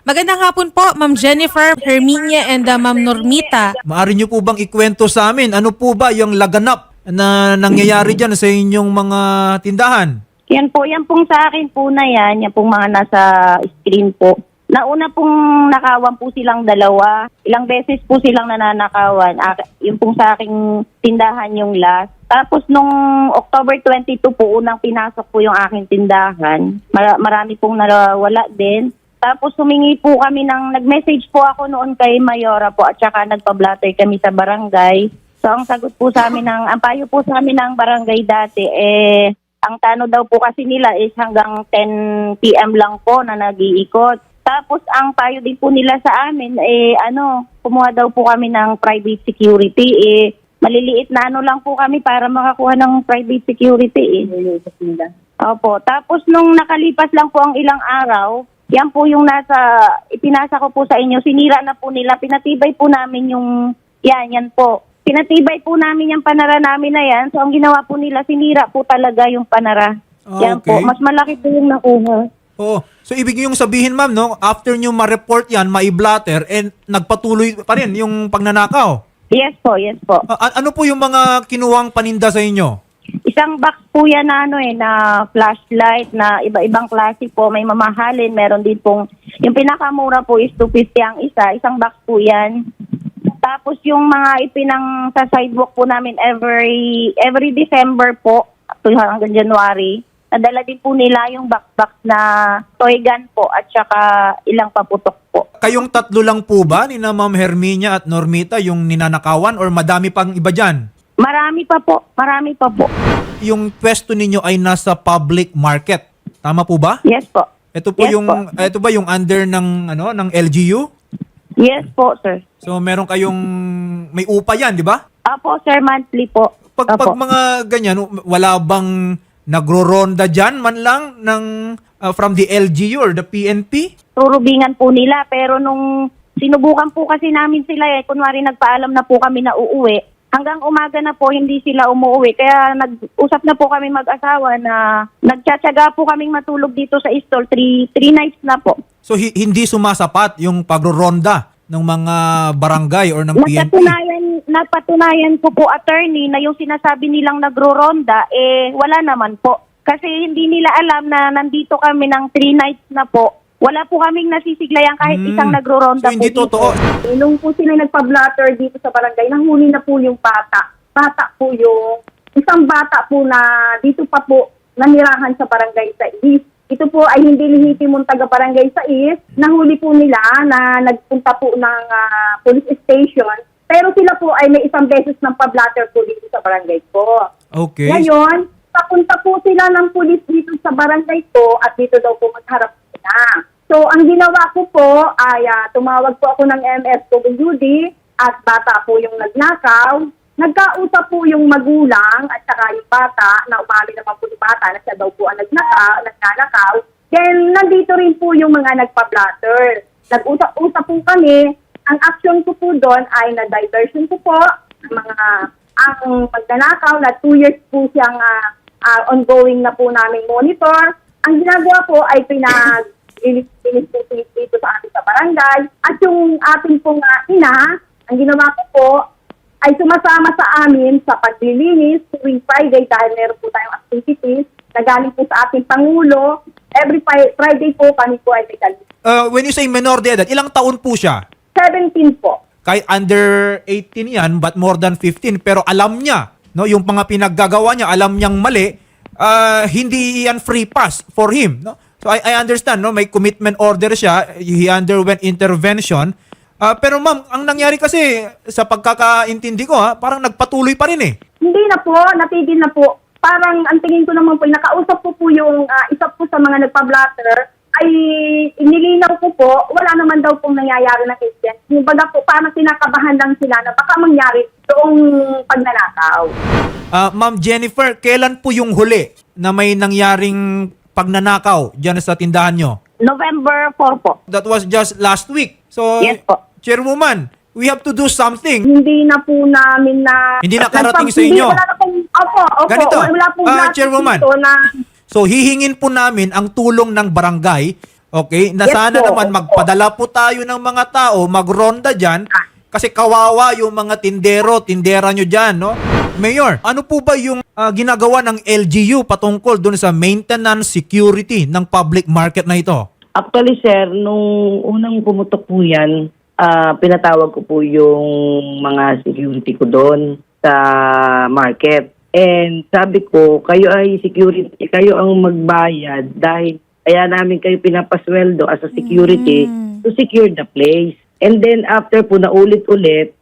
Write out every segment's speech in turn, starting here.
Magandang hapon po, Ma'am Jennifer, Herminia, and uh, Ma'am Normita. Maari nyo po bang ikwento sa amin, ano po ba yung laganap na nangyayari dyan sa inyong mga tindahan? Yan po, yan pong sa akin po na yan, yan pong mga nasa screen po. Nauna pong nakawan po silang dalawa. Ilang beses po silang nananakawan. Ak- Yung pong sa aking tindahan yung last. Tapos nung October 22 po, unang pinasok po yung aking tindahan. Mar- marami pong nawala din. Tapos humingi po kami ng, nag-message po ako noon kay Mayora po at saka nagpa-blatter kami sa barangay. So ang sagot po sa amin ng, ang payo po sa amin ng barangay dati, eh, ang tano daw po kasi nila is hanggang 10 p.m. lang po na nag-iikot. Tapos ang payo din po nila sa amin, eh ano, kumuha daw po kami ng private security. Eh, maliliit na ano lang po kami para makakuha ng private security. Eh. Opo. Tapos nung nakalipas lang po ang ilang araw, yan po yung nasa, ipinasa ko po sa inyo, sinira na po nila, pinatibay po namin yung, yan, yan po. Pinatibay po namin yung panara namin na yan. So ang ginawa po nila, sinira po talaga yung panara. Ah, Yan po. okay. Mas malaki po yung nakuha. Oh, so ibig yung sabihin ma'am, no, after nyo ma-report yan, ma-blatter, and nagpatuloy pa rin yung pagnanakaw. Yes po, yes po. A- a- ano po yung mga kinuwang paninda sa inyo? Isang box po yan na ano eh, na flashlight na iba-ibang klase po. May mamahalin, meron din pong, yung pinakamura po is 250 ang isa. Isang box po yan. Tapos yung mga ipinang sa sidewalk po namin every every December po, hanggang January, nadala din po nila yung box-box na toy gun po at saka ilang paputok po. Kayong tatlo lang po ba ni na Ma'am Herminia at Normita yung ninanakawan or madami pang iba dyan? Marami pa po, marami pa po. Yung pwesto ninyo ay nasa public market. Tama po ba? Yes po. Ito po Yes yung po. ito ba yung under ng ano ng LGU? Yes po, sir. So meron kayong may upa yan, di ba? Apo, sir, monthly po. Pag, Apo. pag mga ganyan, wala bang nagro-ronda dyan man lang ng uh, from the LGU or the PNP? turubingan po nila. Pero nung sinubukan po kasi namin sila eh, kunwari nagpaalam na po kami na uuwi, hanggang umaga na po hindi sila umuwi. Kaya nag-usap na po kami mag-asawa na nagtsatsaga po kaming matulog dito sa stall. Three, three nights na po. So hi- hindi sumasapat yung pagro-ronda ng mga barangay or ng PNP? Napatunayan, napatunayan ko po attorney na yung sinasabi nilang nagro-ronda, eh wala naman po. Kasi hindi nila alam na nandito kami ng three nights na po. Wala po kaming nasisiglayan kahit Hmm. isang nagro-ronda So hindi po dito. totoo. Eh, Nung po sila nagpa-blatter dito sa barangay, nahuli na po yung bata. Bata po yung, isang bata po na dito pa po nanirahan sa barangay sa East. Ito po ay hindi lehitimong taga-barangay sa East. Nahuli po nila na nagpunta po ng ah, police station. Pero sila po ay may isang beses ng pa-blatter po dito sa barangay ko. Okay. Ngayon, papunta po sila ng pulis dito sa barangay ko at dito daw po magharap sila. So, ang ginawa ko po ay ah, tumawag po ako ng MSWD at bata po yung nagnakaw. Nagkausap po yung magulang at saka yung bata na umami naman po yung bata na siya daw po ang nagnakaw, nagnanakaw. Then, nandito rin po yung mga nagpa-blatter. Nag-usap-usap po kami. Ang action ko po doon ay na-diversion ko po mga ang magnanakaw na two years po siyang ah, ah, ongoing na po naming monitor. Ang ginagawa po ay pinag linis po dito sa ating sa barangay. At yung ating pong ah, ina, ang ginawa ko po ay sumasama sa amin sa paglilinis tuwing Friday dahil meron po tayong activities na galing po sa ating Pangulo. Every Fri- Friday po kami po ay may galing. Uh, when you say menor de edad, ilang taon po siya? 17 po. Kahit under 18 yan, but more than 15, pero alam niya, no, yung mga pinaggagawa niya, alam niyang mali, ah, hindi yan free pass for him, no? So I, I understand, no, may commitment order siya, he underwent intervention. Ah, pero ma'am, ang nangyari kasi sa pagkakaintindi ko, ha, parang nagpatuloy pa rin eh. Hindi na po, natigil na po. Parang ang tingin ko naman po, nakausap ko po yung ah, isa po sa mga nagpa-blatter, ay inilinaw ko po, wala naman daw pong nangyayari na incident. Yung baga po, parang kinakabahan lang sila na baka mangyari doong pagnanakaw. Ah, ma'am Jennifer, kailan po yung huli na may nangyaring pagnanakaw diyan sa tindahan nyo? November 4 po. That was just last week. So, Yes po. Chairwoman, we have to do something. Hindi na po namin na... Hindi nakarating sa inyo. Hindi, wala na pong... Opo, opo. Ganito, Wala pong ah, Chairwoman. dito na... So hihingin po namin ang tulong ng barangay Okay? Na Yes sana po, naman opo. magpadala po tayo ng mga tao, magronda dyan, kasi kawawa yung mga tindero, tindera nyo dyan, no? Mayor, ano po ba yung ah, ginagawa ng LGU patungkol dun sa maintenance security ng public market na ito? Actually, sir, nung unang pumutok po yan, ah, pinatawag ko po yung mga security ko doon sa market. And sabi ko, kayo ay security, kayo ang magbayad dahil kaya namin kayo pinapasweldo as a security to secure the place. And then after po na ulit-ulit,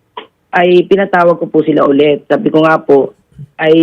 ay pinatawag ko po sila ulit. Sabi ko nga po, ay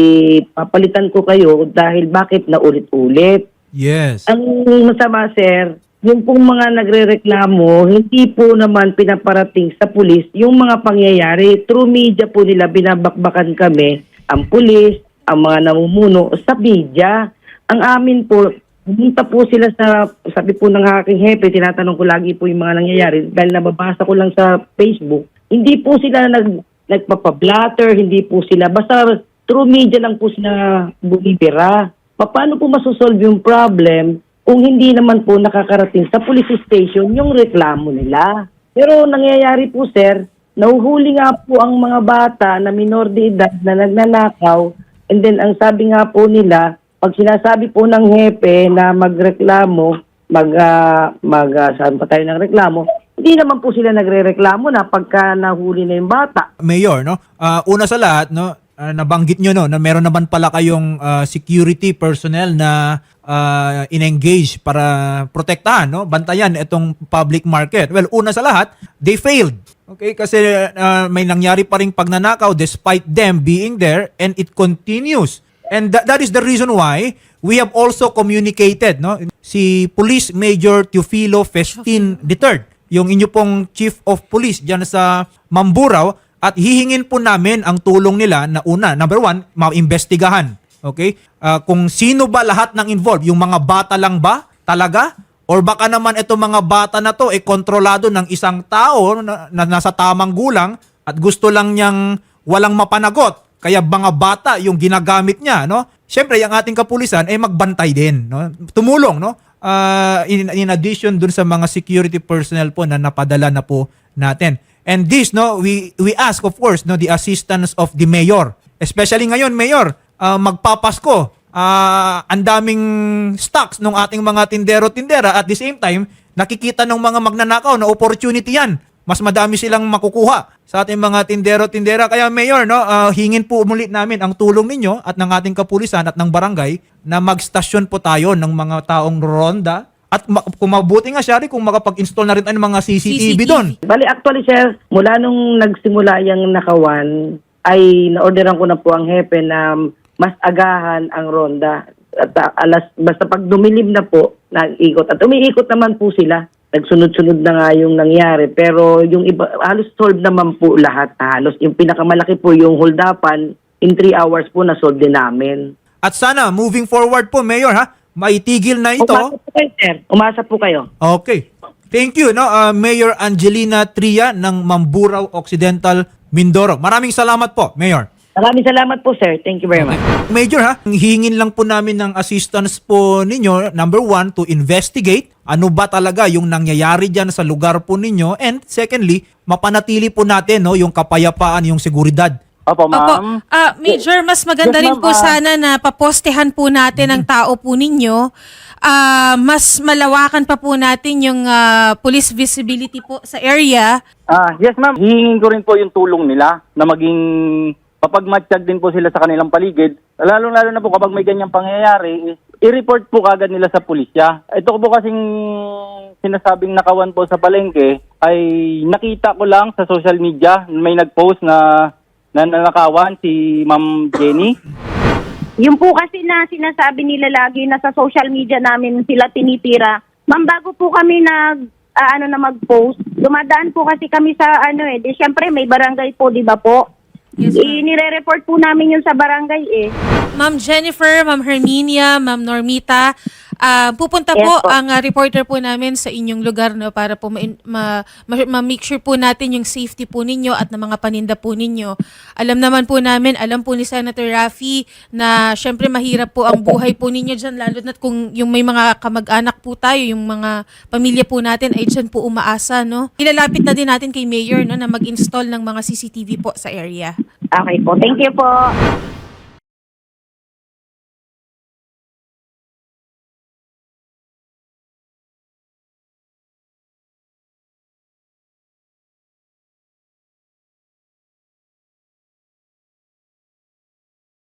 papalitan ko kayo dahil bakit na ulit-ulit. Yes. Ang masama, sir, yung pong mga nagre-reklamo, hindi po naman pinaparating sa pulis yung mga pangyayari. Through media po nila, binabakbakan kami, ang pulis, ang mga namumuno, sa media. Ang amin po, pumunta po sila sa, sabi po ng aking hepe, tinatanong ko lagi po yung mga nangyayari, dahil nababasa ko lang sa Facebook, hindi po sila nag, nagpapablatter, hindi po sila, basta through media lang po sila bumibira. Pa- Paano po masosolve yung problem kung hindi naman po nakakarating sa police station yung reklamo nila? Pero nangyayari po sir, nahuhuli nga po ang mga bata na minor de edad na nagnanakaw and then ang sabi nga po nila, pag sinasabi po ng hepe na magreklamo, mag, ah, mag ah, saan pa tayo ng reklamo, hindi naman po sila nagre-reklamo na pagka nahuli na yung bata. Mayor, no? Ah, una sa lahat, no, ah, nabanggit nyo no na meron naman pala kayong ah, security personnel na ah, in-engage para protektahan, no? Bantayan itong public market. Well, una sa lahat, they failed. Okay, kasi ah, may nangyari pa ring pagnanakaw despite them being there and it continues. And that, that is the reason why we have also communicated, no? Si Police Major Teofilo Festin III, yung inyo pong Chief of Police diyan sa Mamburao at hihingin po namin ang tulong nila na una, number one, maimbestigahan. Okay? Ah, kung sino ba lahat ng involved, yung mga bata lang ba talaga? Or baka naman itong mga bata na to ay kontrolado ng isang tao na, na nasa tamang gulang at gusto lang niyang walang mapanagot. Kaya mga bata yung ginagamit niya, no? Siyempre, yung ating kapulisan ay magbantay din, no? Tumulong, no? Ah, in, in addition dun sa mga security personnel po na napadala na po natin. And this, no, we we ask of course, no, the assistance of the mayor. Especially ngayon, mayor, ah, magpapasko. Ah, ang daming stocks ng ating mga tindero-tindera at the same time, nakikita ng mga magnanakaw na opportunity yan. Mas madami silang makukuha sa ating mga tindero-tindera. Kaya Mayor, no, ah, hingin po muli namin ang tulong ninyo at ng ating kapulisan at ng barangay na magstasyon po tayo ng mga taong ronda at ma- kung mabuti nga, Shari, kung makapag-install na rin tayo ng mga CCTV, CCTV. doon. Bali, actually, sir, mula nung nagsimula yung nakawan, ay naorderan ko na po ang hepe na mas agahan ang ronda. At ah, alas, basta pag dumilim na po, nag-ikot. At umiikot naman po sila. Nagsunod-sunod na nga yung nangyari. Pero yung iba, halos solve naman po lahat. Halos yung pinakamalaki po yung holdapan, in 3 hours po na-solve din namin. At sana, moving forward po, Mayor, ha, maitigil na ito. Umasa po kayo, sir. Umasa po kayo. Okay. Thank you, no, uh, Mayor Angelina Tria ng Mamburao Occidental, Mindoro. Maraming salamat po, Mayor. Maraming salamat po, sir. Thank you very much. Major ha, hihingin lang po namin ng assistance po ninyo, number one, to investigate ano ba talaga yung nangyayari dyan sa lugar po ninyo and secondly, mapanatili po natin no, yung kapayapaan, yung seguridad. Opo, Opo. ma'am. Ah, Major, mas maganda Yes, rin po Ah, sana na papostehan po natin ang tao po ninyo. Ah, mas malawakan pa po natin yung ah, police visibility po sa area. Ah, yes, ma'am. Hihingin ko rin po yung tulong nila na maging mapagmatsyag din po sila sa kanilang paligid. Lalo-lalo na po kapag may ganyang pangyayari, i-report po kagad nila sa pulisya. Ito po kasing sinasabing nakawan po sa palengke ay nakita ko lang sa social media may nag-post na na nanakawan si Ma'am Jenny. Yung po kasi na sinasabi nila lagi na sa social media namin sila tinitira. Ma'am, bago po kami nag ah, ano na mag-post, dumadaan po kasi kami sa ano eh, di syempre may barangay po, di ba po? Yes. Inire-report po namin yun sa barangay eh. Ma'am Jennifer, Ma'am Herminia, Ma'am Normita, Ah, pupunta Yes po, po. ang ah, reporter po namin sa inyong lugar no para po ma, ma, ma- ma-make sure po natin yung safety po ninyo at ng mga paninda po ninyo. Alam naman po namin, alam po ni Senator Raffy na syempre mahirap po ang buhay po ninyo dyan lalo na kung yung may mga kamag-anak po tayo, yung mga pamilya po natin ay dyan po umaasa, no? Ilalapit na din natin kay Mayor no na mag-install ng mga CCTV po sa area. Okay po. Thank you po.